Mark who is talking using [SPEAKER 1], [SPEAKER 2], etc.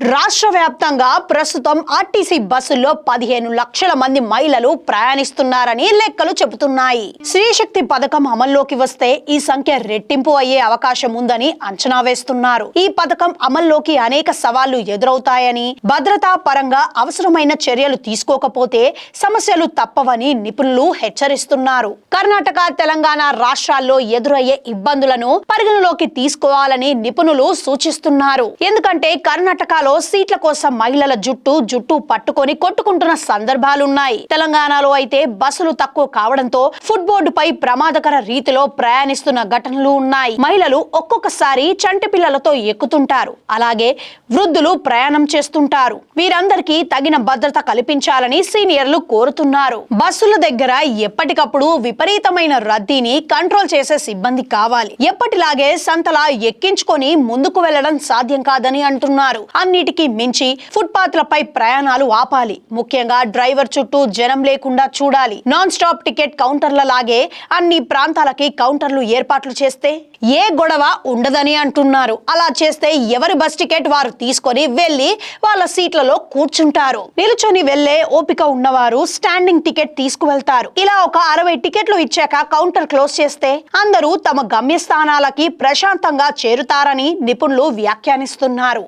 [SPEAKER 1] రాష్ట్ర వ్యాప్తంగా ప్రస్తుతం ఆర్టీసీ బస్సుల్లో పదిహేను లక్షల మంది మహిళలు ప్రయాణిస్తున్నారని లెక్కలు చెబుతున్నాయి. స్త్రీశక్తి పథకం అమల్లోకి వస్తే ఈ సంఖ్య రెట్టింపు అయ్యే అవకాశం ఉందని అంచనా వేస్తున్నారు. ఈ పథకం అమల్లోకి అనేక సవాళ్ళు ఎదురవుతాయని భద్రతా పరంగా అవసరమైన చర్యలు తీసుకోకపోతే సమస్యలు తప్పవని నిపుణులు హెచ్చరిస్తున్నారు. కర్ణాటక తెలంగాణ రాష్ట్రాల్లో ఎదురయ్యే ఇబ్బందులను పరిగణలోకి తీసుకోవాలని నిపుణులు సూచిస్తున్నారు. ఎందుకంటే కర్ణాటక తెలంగాణలో సీట్ల కోసం మహిళల జుట్టు జుట్టు పట్టుకొని కొట్టుకుంటున్న సందర్భాలున్నాయి. తెలంగాణలో అయితే బస్సులు తక్కువ కావడంతో ఫుట్ బోర్డుపై ప్రమాదకర రీతిలో ప్రయాణిస్తున్న ఘటనలు ఉన్నాయి. మహిళలు ఒక్కొక్కసారి చంటి పిల్లలతో ఎక్కుతుంటారు. అలాగే వృద్ధులు ప్రయాణం చేస్తుంటారు. వీరందరికీ తగిన భద్రత కల్పించాలని సీనియర్లు కోరుతున్నారు. బస్సుల దగ్గర ఎప్పటికప్పుడు విపరీతమైన రద్దీని కంట్రోల్ చేసే సిబ్బంది కావాలి. ఎప్పటిలాగే సంతలా ఎక్కించుకొని ముందుకు వెళ్ళడం సాధ్యం కాదని అంటున్నారు. అన్నిటికీ మించి ఫుట్పాత్లపై ప్రయాణాలు ఆపాలి. ముఖ్యంగా డ్రైవర్ చుట్టూ జనం లేకుండా చూడాలి. నాన్ స్టాప్ టికెట్ కౌంటర్ల లాగే అన్ని ప్రాంతాలకి కౌంటర్లు ఏర్పాట్లు చేస్తే ఏ గొడవ ఉండదని అంటున్నారు. అలా చేస్తే ఎవరి బస్ టికెట్ వారు తీసుకొని వెళ్ళి వాళ్ళ సీట్లలో కూర్చుంటారు. నిలుచొని వెళ్ళే ఓపిక ఉన్నవారు స్టాండింగ్ టికెట్ తీసుకువెళ్తారు. ఇలా ఒక అరవై టికెట్లు ఇచ్చాక కౌంటర్ క్లోజ్ చేస్తే అందరూ తమ గమ్యస్థానాలకి ప్రశాంతంగా చేరుతారని నిపుణులు వ్యాఖ్యానిస్తున్నారు.